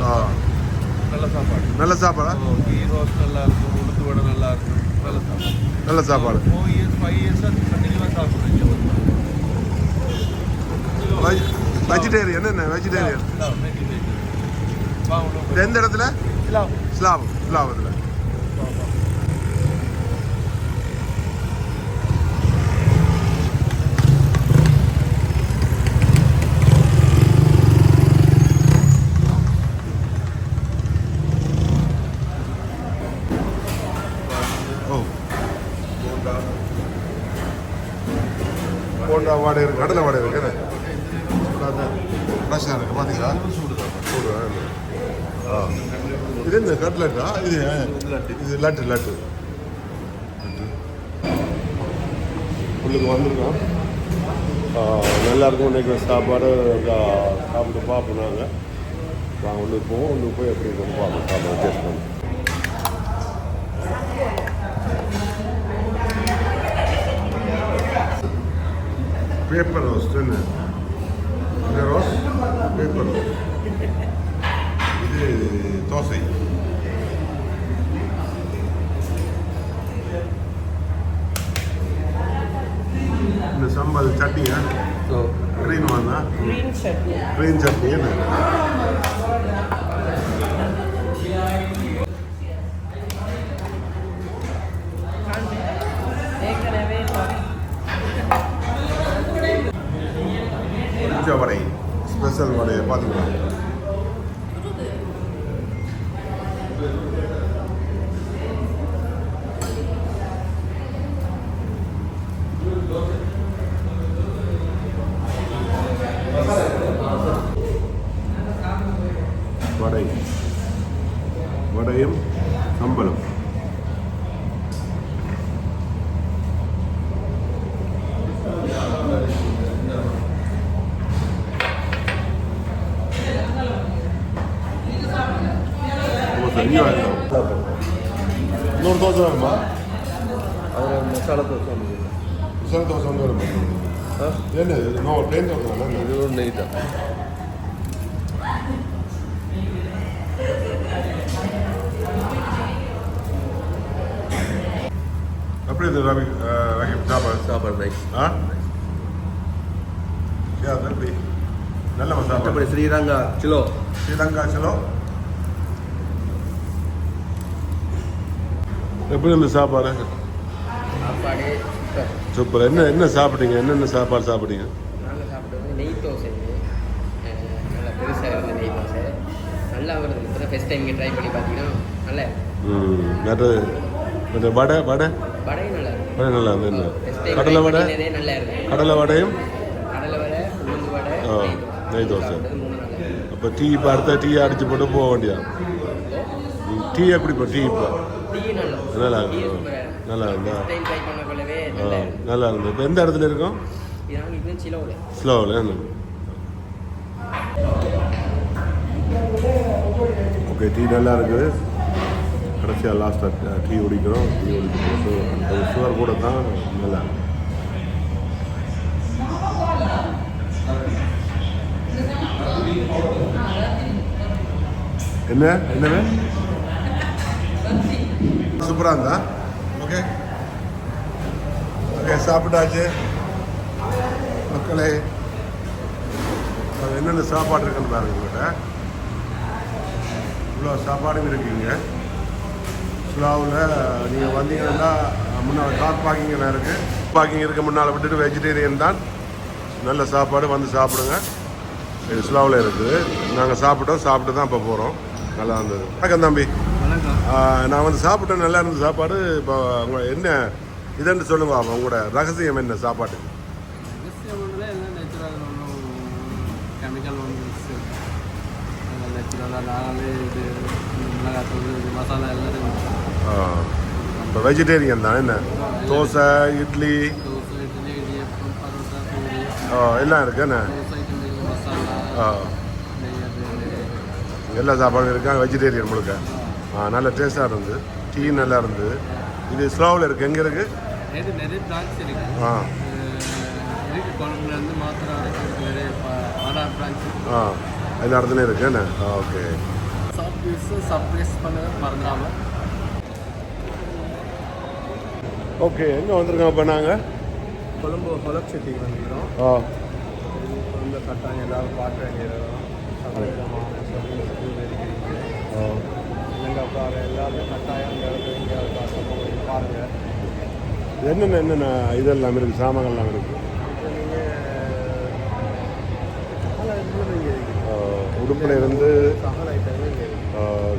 ஆ நல்லா சாப்பாடு நல்ல இருக்கும் உளுந்து வடை நல்லா இருக்கும் நல்ல சாப்பாடு? நல்ல சாப்பாடு. ஃபோர் இயர்ஸ் ஃபைவ் இயர்ஸ் கண்டினியூவாக சாப்பிட்றீங்க வெஜிடேரியன். என்ன வெஜிடேரியன். எந்த இடத்துல? ஸ்லாப் ஸ்லாபத்தில் ஓ. போண்டா. வாடகை கடலை வாடகை இது இது லட்டு லட்டு. உள்ளுக்கு வந்திருக்கோம். ஆ, நல்லா இருக்கும் நினைக்கிற சாப்பாடு சாப்பிட்டு பார்ப்போம் நாங்கள் நாங்கள் ஒன்று போவோம். ஒன்று போய் எப்படி இருக்கும் பார்ப்போம். சாப்பாடு டேஸ்ட் பண்ணி. பேப்பர் ரோஸ்ட் என்ன? ரோஸ் பேப்பர் ரோஸ் இது தோசை. சம்பல் சட்னியா க்ரீன் வாங்க கிரீன் சட்னி க்ரீன் சட்னி என்ன ஏற்கனவே பிடிச்ச வடை ஸ்பெஷல் வடையை பார்த்தீங்களா வடை வடையும் சம்பளம் தோசை இங்கே வாங்கிக்கலாம் இன்னொரு தோசை வேணுமா அதில் மசாலா தோசை மசாலா தோசை வந்து வருமா என்ன இது நோ பிளேன் தோசை தானே இது ஒரு ரஹீம் சாப்பாடு சாப்பாடு நைஸ் ஆ யா அது எப்படி நல்ல சாப்பாடு ஸ்ரீரங்கா கிலோ ஸ்ரீலங்கா செலோ. எப்படி இந்த சாப்பாடு? சாப்பாடு சூப்பர். என்ன என்ன சாப்பிட்டீங்க? என்னென்ன சாப்பாடு சாப்பிட்டீங்க? நாங்கள் சாப்பிட்டது நெய் தோசை. நல்லா பெருசாக இருந்த நெய் தோசை. நல்லா வருது. ஃபஸ்ட் டைம் ட்ரை பண்ணி பார்த்தீங்கன்னா நல்லா மற்ற மற்ற வடை வடை. நல்லா இருக்கு வடை நல்லா டைம் கடலை வடை இருக்கு கடலை வடையும்? ஆ, நெய் தோசை. இருக்கு அப்போ டீ இப்போ அடுத்த டீ அடிச்சு போட்டு போக வேண்டியா டீ எப்படி இப்போ டீ இப்போ? நல்லா இருக்கு சூப்பராக நல்லா இருந்தா ஆ, நல்லா இருக்கு இருந்தது இப்போ எந்த இடத்துல இருக்கோம்? ஸ்லோவில் ஓகே டீ நல்லா இருக்குது. கடைசியாக லாஸ்ட்டாக டீ குடிக்கிறோம் டீ குடிக்கிறோம் ஸோ அது சுகர் கூட தான் நல்லா என்ன? என்னவே சூப்பராக இருந்தா? ஓகே ஓகே சாப்பிட்டாச்சு. மக்களே என்னென்ன சாப்பாடு இருக்குன்னு பாருங்க உங்கள்கிட்ட. இவ்வளோ சாப்பாடும் இருக்குங்க. சுலாவில் நீங்கள் வந்தீங்கன்னா முன்னால் கார் பார்க்கிங் எல்லாம் இருக்குது பார்க்கிங் இருக்க முன்னால் விட்டுட்டு வெஜிடேரியன் தான். நல்ல சாப்பாடு வந்து சாப்பிடுங்க. இது சுலாவில் இருக்குது நாங்கள் சாப்பிட்டோம். சாப்பிட்டு தான் இப்போ போகிறோம் நல்லா இருந்தது. வணக்கம் தம்பி. நான் வந்து சாப்பிட்டேன் நல்லா இருந்த சாப்பாடு. இப்போ உங்க என்ன இதுன்னு சொல்லுங்க. உங்களோட ரகசியம் என்ன இது மசாலா எல்லாம் இப்போ வெஜிடேரியன் தான் என்ன? தோசை இட்லி. எல்லாம் இருக்கு என்ன? எல்லா சாப்பாடும் இருக்காங்க வெஜிடேரியன் முழுக்க. ஆ நல்ல டேஸ்ட்டாக இருந்தது டீ நல்லா இருந்தது இது ஸ்லோவில் இருக்குது எங்கே இருக்குது ஆ. ஆ எல்லா இடத்துலையும் இருக்கு என்ன? ஓகே. சர்வீஸ் சர்ப்ரைஸ் பண்ண ஓகே எங்கே வந்திருக்கோம் இப்போ நாங்கள் கொழம்பு கொலப்செட்டிக்கு வந்துக்கிறோம் ஆ. இந்த கட்டாயம் எல்லாரும் பார்க்க வேண்டியது சமையலமான சர்வீஸ் வெறிக்கிறீங்க ஆ. இலங்காக்கார எல்லாரும் கட்டாயம் எங்கேயாவது பார்க்க பாருங்கள் என்னென்ன என்னென்ன இதெல்லாம் இருக்குது சாமான்கள்லாம் இருக்குது இருக்குது உடுப்பில் இருந்து இருக்குது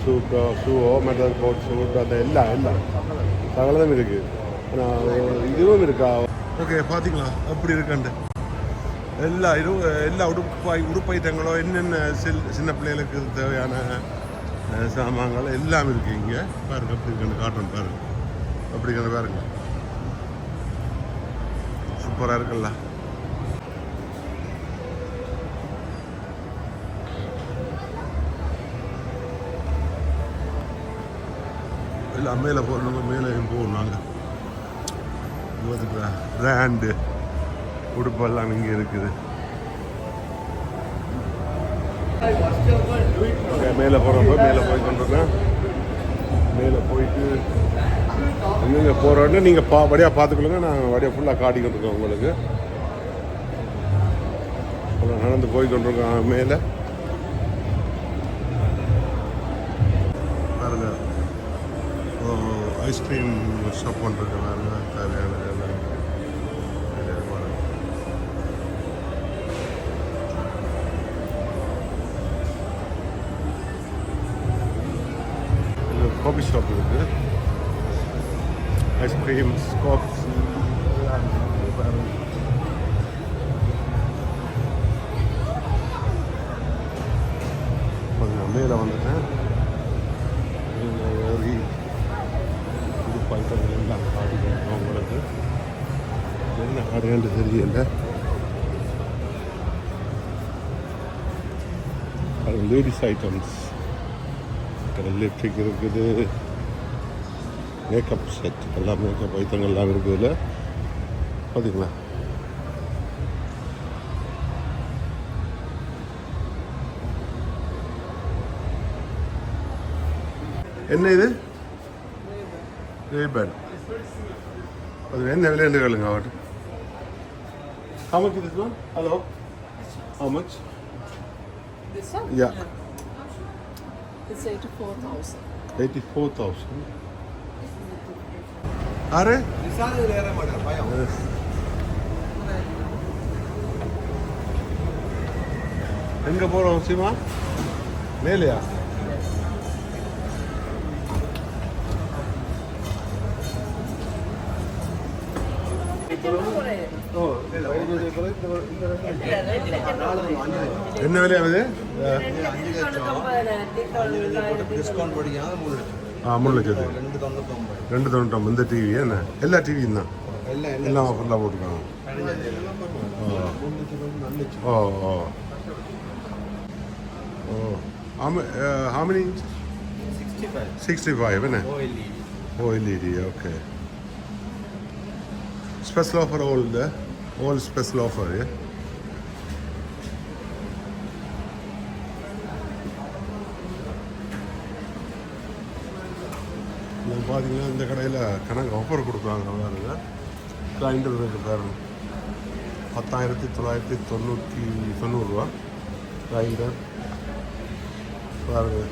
ஷூட்டோ ஷூவோ மற்றது கோட் ஷூட் அந்த எல்லாம் எல்லாம். சகலதும் இருக்கு. ஆனால் இதுவும் இருக்கா? ஓகே பார்த்தீங்களா அப்படி இருக்காண்டு. எல்லா இது எல்லா உடுப்பாய் உடுப்பு ஐட்டங்களோ என்னென்ன சில் சின்ன பிள்ளைகளுக்கு தேவையான சாமான்கள் எல்லாம் இருக்கு இங்கே. பாருங்க அப்படி இருக்காண்டு காட்டுறோம் பாருங்க. அப்படி இருக்காண்டு பாருங்க. சூப்பராக இருக்குல்ல. எல்லாம் மேலே போகிறவங்க மேலேயும் போகணும் நாங்கள் பிராண்டு உடுப்பெல்லாம் இங்கே இருக்குது. மேலே போகிறப்ப மேலே போய் கொண்டிருக்கேன் மேலே போயிட்டு எங்கெங்கே போகிறோன்னு நீங்கள் பா வழியாக பார்த்துக்கொள்ளுங்க. நான் வழியாக ஃபுல்லாக காட்டி கொண்டிருக்கேன் உங்களுக்கு. நடந்து போய் கொண்டிருக்கேன் மேலே. பாருங்க. ஐஸ்கிரீம் ஷாப் பண்ணிருக்க பாருங்க தேவையான ஐஸ்கிரீம் ஸ்காப்ஸ் கொஞ்சம் மேலே வந்துட்டேன் ஏறி இது பைத்தங்கள் எல்லாம் காட்டுகிறேன் உங்களுக்கு என்ன கடையாண்டு தெரியல அது லேடிஸ் ஐட்டம்ஸ் எலக்ட்ரிக் இருக்குது மேக்கப் செட் எல்லாம் மேக்கப் ஐட்டங்கள்லாம் இருக்குதுல்ல பார்த்தீங்களா என்ன இது ரேபன் அது என்ன விலைன்னு கேளுங்க அவர்கிட்ட How much is this one? Hello? How much? This one? Yeah. It's 84,000. 84,000. ஆறு எங்க போறோம் சீமா மேலையா என்ன விலையாகுது டிஸ்கவுண்ட் மூணு லட்சம் ஆ மூணு லட்சத்து ரெண்டு தொண்ணூத்தொம்பது ரெண்டு தொண்ணூற்றம்பது இந்த டிவி என்ன எல்லா டிவியும் தான் எல்லாம் எல்லாம் ஃபுல்லாக போட்டுருக்காங்க மூணு லட்சம் நாலு லட்சம் ஓ ஓ ஓ how many inches? Sixty five 65 என்ன O L E OLED okay special offer all the all special offer இது பார்த்தீங்கன்னா இந்த கடையில் கணக்கு ஆஃபர் கொடுக்குறாங்க பாருங்க. கிளைண்டர் இருக்குது பாருங்க. பத்தாயிரத்தி தொள்ளாயிரத்தி தொண்ணூற்றி தொண்ணூறுரூவா கிரைண்டர் பாருங்கள்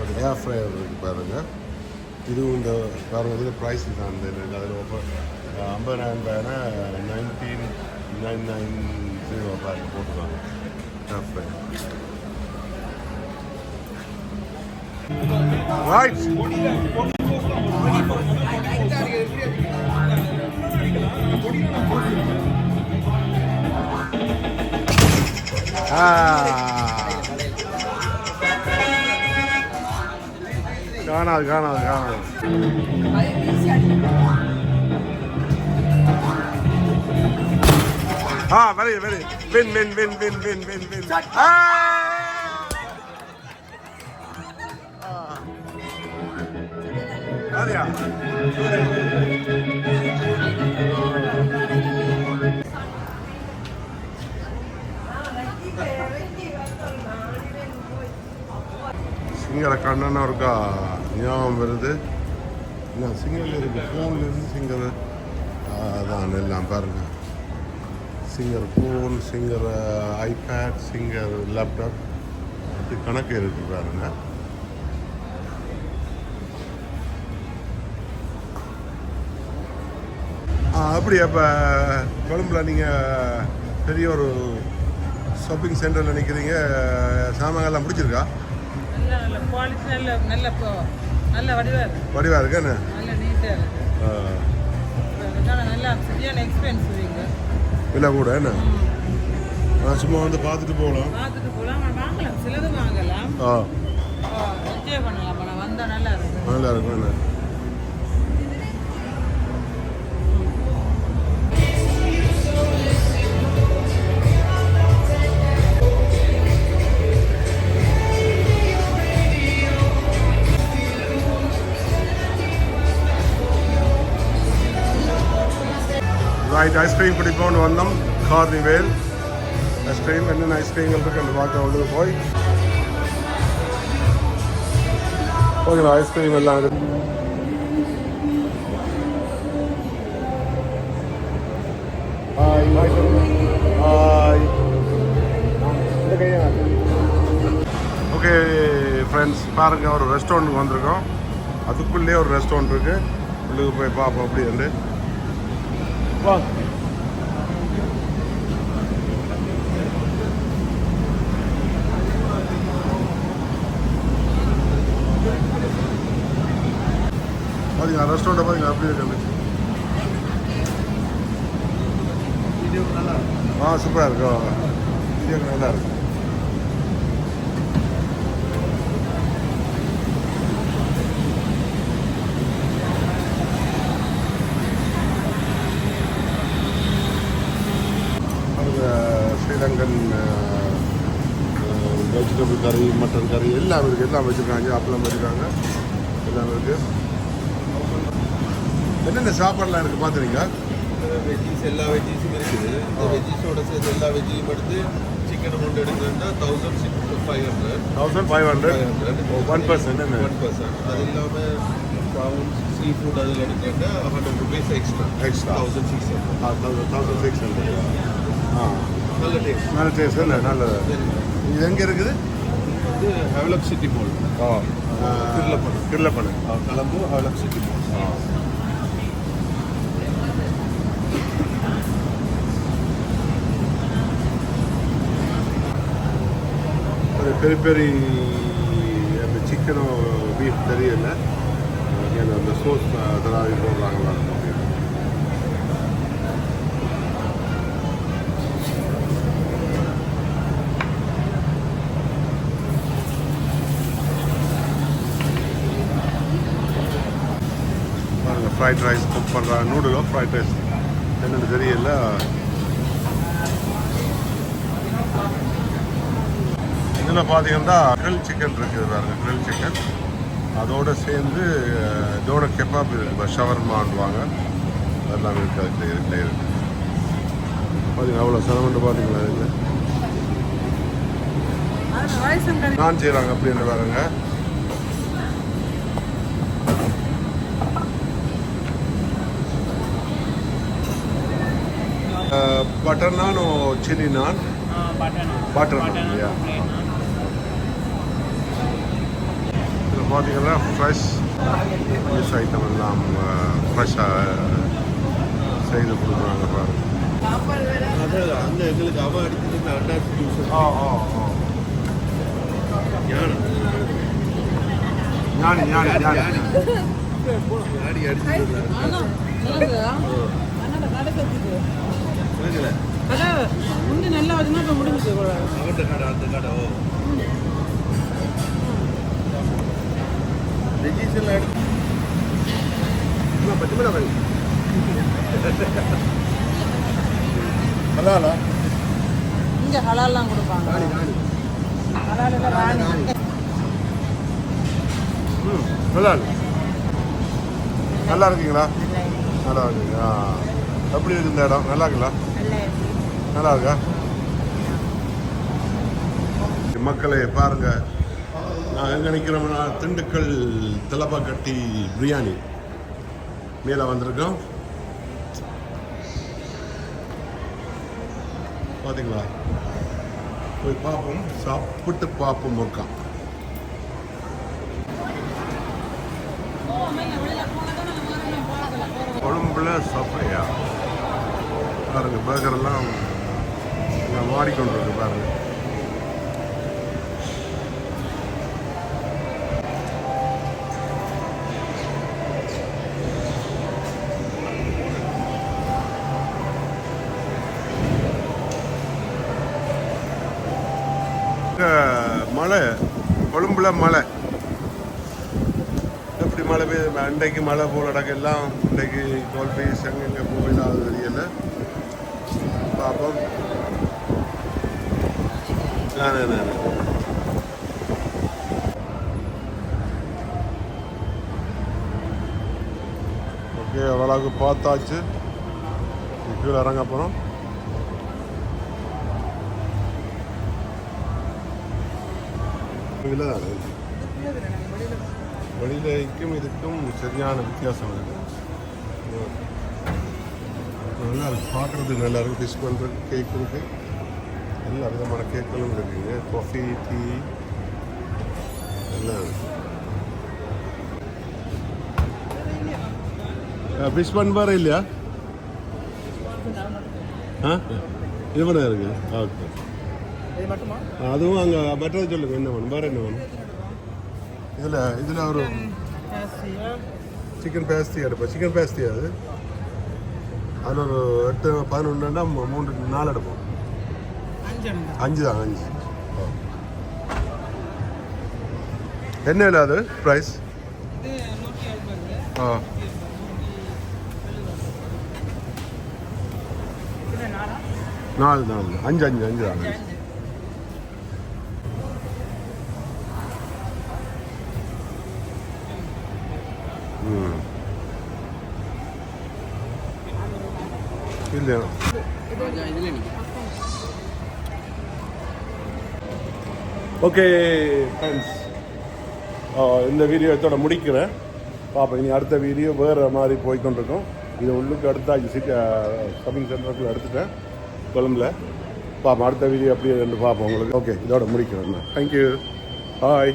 ஒரு ஏர் ஃப்ரையர் இருக்குது பாருங்க. இதுவும் இந்த பாருங்கள் இதில் ப்ரைஸ் தான் இருக்குது அதில் ஆஃபர் ஐம்பதாயிரம் ரூபாய்னா நைன்டீன் நைன் நைன் ஜீரோ பாருங்கள் போட்டுருக்காங்க. Air fryer Right. Ah. காணாது காணாது காணாது ah very very win win win win win win win இல்லையா சிங்கள கண்ணன் இருக்கா ஞாபகம் வருது? நான் சிங்கல் இருக்கு ஃபோன்ல இருந்து சிங்கர் அதான் எல்லாம் பாருங்க. Singer phone Singer iPad Singer laptop அது கணக்கு இருக்கு பாருங்க. அப்படி அப்போ கொழும்புல நீங்கள் பெரிய ஒரு ஷாப்பிங் சென்டரில் நிற்கிறீங்க சாமான்கள்லாம் பிடிச்சிருக்கா? நல்ல நல்ல குவாலிட்டி நல்ல நல்ல இப்போ- நல்ல வடிவாக இருக்கு இங்கே. விலை கூட என்ன? நான் சும்மா வந்து பார்த்துட்டு போகலாம். பார்த்துட்டு போகலாம் வாங்கலாம். சிலது வாங்கலாம். ஆ. என்ஜாய் பண்ணலாம் நல்லா இருக்கும். நல்லா இருக்கும் என்ன? ரைட் ஐஸ்கிரீம் குடிப்போம்னு வந்தோம் கார்னிவேல் ஐஸ்கிரீம் என்னென்ன ஐஸ்கிரீம்கள் இருக்கு அந்த பார்க்க உள்ளது போய் ஓகே ஐஸ்கிரீம் எல்லாம் இருக்கு ஹாய் ஹாய் ஓகே ஃப்ரெண்ட்ஸ் பாருங்கள் ஒரு ரெஸ்டாரண்ட்டுக்கு வந்திருக்கோம். அதுக்குள்ளே ஒரு ரெஸ்டாரண்ட் இருக்குது உள்ளுக்கு போய் பார்ப்போம் அப்படி வந்து வா பார்த்தீங்களா ரெஸ்டாரண்ட்டை பார்த்தீங்களா அப்படி இருக்கு ஆ சூப்பராக இருக்கும் வீடியோ நல்லா இருக்கு. ஸ்ரீலங்கன் வெஜிடபிள் கறி மட்டன் கறி எல்லாம் இருக்குது எல்லாம் வச்சுருக்காங்க. அப்பளம் வச்சுருக்காங்க. எல்லாம் இருக்குது என்னென்ன சாப்பாடுலாம் இருக்குது பார்த்துறீங்களா வெஜ்ஜீஸ் எல்லா வெஜ்ஜீஸும் இருக்குது. இந்த வெஜ்ஜீஸோட சேர்த்து எல்லா வெஜ்ஜையும் எடுத்து chicken amount எடுக்கிறதுனா thousand six five hundred thousand five hundred one percent one percent அது இல்லாமல் ப்ராவுன்ஸ் சீ ஃபுட் அதில் எடுக்கிறதா hundred rupees extra Extra. Thousand six hundred thousand six hundred ஆ. நல்ல டேஸ்ட் நல்ல டேஸ்ட் இல்லை நல்லது. இது எங்கே இருக்குது? இது ஹெவலப் சிட்டி மால் ஓ Kirulapone. Kirulapone Colombo Havelock city mall அது பெரிய பெரிய அந்த சிக்கனும் பீஃப் தெரியல. அந்த சோஸ் அதெல்லாம் போடுறாங்களா? பாருங்க ஃப்ரைட் ரைஸ் குக் பண்ணுறாங்க நூடுலோ ஃப்ரைட் ரைஸ் என்னென்னு தெரியல. இதில் பார்த்தீங்கன்னா grill சிக்கன் இருக்குது பாருங்க grill சிக்கன் அதோடு சேர்ந்து டோட கெப்பாப் இருக்குது ஷவர்மான்வாங்க அதெல்லாம் இருக்குது அதுல இருக்குது பார்த்தீங்கன்னா அவ்வளோ செலவுண்டு பார்த்தீங்களா இதில்? நான் செய்கிறாங்க அப்படின்னு பட்டர் நான் சில்லி நான் பட்டர் நான் யா இதில் பார்த்தீங்கன்னா ஃப்ரெஷ் ஃபிஷ் ஐட்டம் எல்லாம் ஃப்ரெஷ்ஷாக செய்து கொடுக்குறாங்க பாருங்க அதான் அந்த எங்களுக்கு அவன் அடிச்சுட்டு அட்டாச் ஜூஸ் ஓ ஓ ஓ ஞானம் ஞானி ஞானி ஞானி ஞானி அடிச்சுட்டு அதான் முந்தி நல்லா வச்சுன்னா இப்போ முடிஞ்சுது கூட கடை அந்த கடை ஓ எல்லாம் எடுத்து ஹலாலா இங்கே ஹலால்லாம் கொடுப்பாங்க. ஹலாலில் ராணி. ம் ஹலால் நல்லா இருக்கீங்களா? நல்லா இருக்குங்க ஆ. எப்படி இருக்கு இந்த இடம்? நல்லா இருக்குங்களா? நல்லா இருக்கா மக்களை பாருங்க. நான் எங்க நிற்கிறோம்னா திண்டுக்கல் திலப்பாக்கட்டி பிரியாணி மேலே வந்திருக்கோம். பார்த்தீங்களா போய் பார்ப்போம். சாப்பிட்டு பார்ப்போம் இருக்கான் மாறிக்கொண்டிருக்கு பாருங்கள் மழை கொழும்புல மழை எப்படி மழை பெய்யுது? அன்றைக்கு மழை போல எல்லாம் இன்றைக்கு தோல் பீஸ் எங்கெங்கே போயிடாது தெரியல. நானே ஓகே அவ்வளவு பார்த்தாச்சு. கீழே இறங்க போகிறோம் வெளியிலைக்கும் இதுக்கும் சரியான வித்தியாசம் இருக்குது நல்லா இருக்குது பார்க்குறதுக்கு நல்லா இருக்குது ஃபிஷ் பண்ணுறதுக்கு கேக் எல்லா விதமான கேக்களும் இருக்குங்க காஃபி டீ எல்லாம் ஃபிஷ் பன் பாரு இல்லையா? ஆ? இது பண்ண இருக்கு. ஓகே அதுவும் அங்கே மற்றது சொல்லுங்க என்ன வேணும்? வேறு என்ன வேணும்? இதில் இதில் ஒரு சிக்கன் பேஸ்தி எடுப்பேன் சிக்கன் பேஸ்தி அது. அதில் ஒரு எட்டு பதினொன்றுனா மூன்று நாலு எடுப்போம். 않는다. 안지도 않았니? 어. 옛날에 아들 프라이스? 네, 모티 알바인데. 어. 그래 나라? 나라 나라 안지 안지 안지 안지. 음. 일레나. 이거 이제 일레나. ஓகே ஃப்ரெண்ட்ஸ் இந்த வீடியோ இதோட முடிக்கிறேன். பார்ப்போம் இனி அடுத்த வீடியோ வேறு மாதிரி போய்க்கொண்டிருக்கோம். இது உள்ளுக்கு அடுத்தாச்சு சிட்டி ஷாப்பிங் சென்டருக்குள்ள எடுத்துட்டேன். கொழம்புல. பார்ப்போம் அடுத்த வீடியோ அப்படியே ரெண்டு பார்ப்போம் உங்களுக்கு. ஓகே இதோட முடிக்கிறேன். Thank you hi